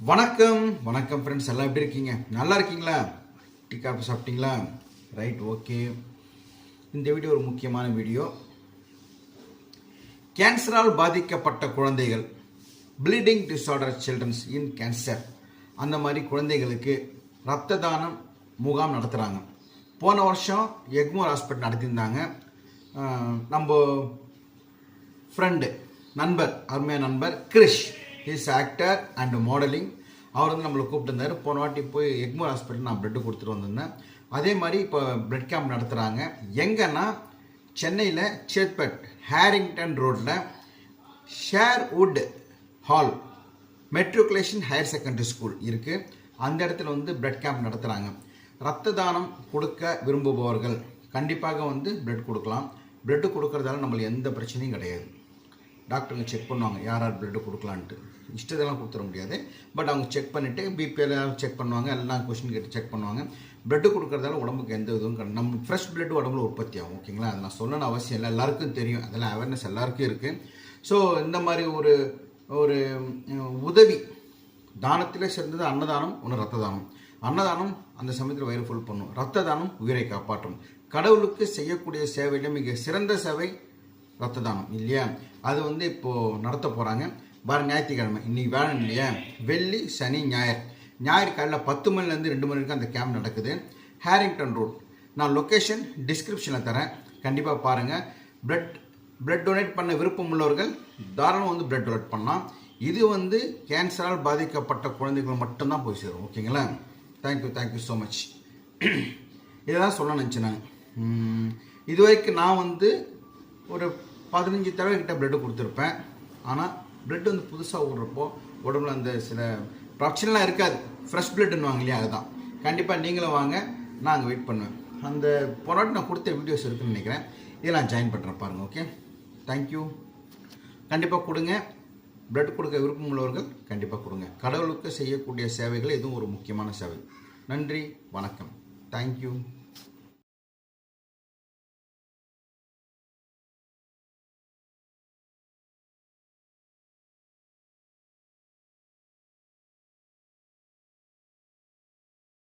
வணக்கம். வணக்கம் ஃப்ரெண்ட்ஸ் எல்லாம் எப்படி இருக்கீங்க? நல்லா இருக்கீங்களா? டீ காஃபி சாப்பிட்டீங்களா? ரைட் ஓகே இந்த வீடியோ ஒரு முக்கியமான வீடியோ. கேன்சரால் பாதிக்கப்பட்ட குழந்தைகள் bleeding disorder childrens in cancer அந்த மாதிரி குழந்தைகளுக்கு ரத்த தானம் முகாம் நடத்துகிறாங்க போன வருஷம் எக்மோர் ஹாஸ்பிட்டல் நடத்தியிருந்தாங்க. நம்ம ஃப்ரெண்டு நண்பர் அருமையான நண்பர் Krish. Is actor and modelling அவர் வந்து நம்மளை கூப்பிட்டுருந்தார் போன வாட்டி போய் எக்மோர் ஹாஸ்பிட்டல் நான் பிளட்டு கொடுத்துட்டு வந்திருந்தேன். அதே மாதிரி இப்போ பிளட் கேம்ப் நடத்துகிறாங்க எங்கன்னா சென்னையில் சேத்பட் ஹேரிங்டன் ரோட்டில் Sherwood Hall matriculation higher secondary school இருக்குது அந்த இடத்துல வந்து பிளட் கேம்ப் நடத்துகிறாங்க ரத்த தானம் கொடுக்க விரும்புபவர்கள் கண்டிப்பாக வந்து பிளட் கொடுக்கலாம். பிளட் கொடுக்கறதால நம்மளுக்கு எந்த பிரச்சனையும் கிடையாது. டாக்டருங்க செக் பண்ணுவாங்க யார் யார் பிளட்டு கொடுக்கலான்ட்டு. இஷ்டத்தெல்லாம் கொடுத்துட முடியாது. பட் அவங்க செக் பண்ணிவிட்டு பிபிஎல்லாம் செக் பண்ணுவாங்க எல்லாம் கொஷின் கேட்டு செக் பண்ணுவாங்க. பிளட்டு கொடுக்கறதால உடம்புக்கு எந்த இதுவும் கிடையாது நம்ம ஃப்ரெஷ் பிளட் உடம்புல உற்பத்தி ஆகும் ஓகேங்களா அதை நான் சொல்லணும் அவசியம் இல்லை. எல்லாருக்கும் தெரியும். அதெல்லாம் அவேர்னஸ் எல்லாருக்கும் இருக்குது ஸோ இந்த மாதிரி ஒரு ஒரு உதவி. தானத்திலே சிறந்தது அன்னதானம் ஒன்று ரத்த தானம் அன்னதானம் அந்த சமயத்தில் வயிறு ஃபுல் பண்ணும். ரத்த தானம் உயிரை காப்பாற்றும். கடவுளுக்கு செய்யக்கூடிய சேவையில் மிக சிறந்த சேவை ரத்த தானம் இல்லையா? அது வந்து இப்போது நடத்த போகிறாங்க வர ஞாயிற்றுக்கிழமை. இன்றைக்கி வேணும் இல்லையா? வெள்ளி சனி ஞாயிறு. ஞாயிறு காலையில் பத்து மணிலேருந்து ரெண்டு மணி வரைக்கும் அந்த கேம்ப் நடக்குது. ஹேரிங்டன் ரோட் நான் லொக்கேஷன் டிஸ்கிரிப்ஷனில் தரேன். கண்டிப்பாக பாருங்கள் பிளட் பிளட் டொனேட் பண்ண விருப்பம் உள்ளவர்கள் தாராளம் வந்து பிளட் டொனேட் பண்ணலாம். இது வந்து கேன்சரால் பாதிக்கப்பட்ட குழந்தைகள் மட்டும்தான் போய் சேரும். ஓகேங்களா தேங்க்யூ தேங்க்யூ ஸோ மச் இதெல்லாம் சொல்ல நினச்சேன் நான். இது வரைக்கும் நான் வந்து ஒரு பதினஞ்சு தடவை கிட்ட பிளட்டு கொடுத்துருப்பேன். ஆனால் பிளட் வந்து புதுசாக விடுறப்போ உடம்புல அந்த சில பிரச்சனைலாம் இருக்காது. ஃப்ரெஷ் பிளட்டுன்னு இல்லையா அதுதான். கண்டிப்பாக நீங்களும் வாங்க நான் அங்கே வெயிட் பண்ணுவேன். அந்த போராட்டம் நான் கொடுத்த வீடியோஸ் இருக்குன்னு நினைக்கிறேன். இதெல்லாம் ஜாயின் பண்ணுறேன் பாருங்கள் ஓகே தேங்க்யூ கண்டிப்பாக கொடுங்க. பிளட் கொடுக்க விருப்பம் உள்ளவர்கள் கண்டிப்பாக கொடுங்க. கடவுளுக்கு செய்யக்கூடிய சேவைகள் இதுவும் ஒரு முக்கியமான சேவை. நன்றி வணக்கம். தேங்க்யூ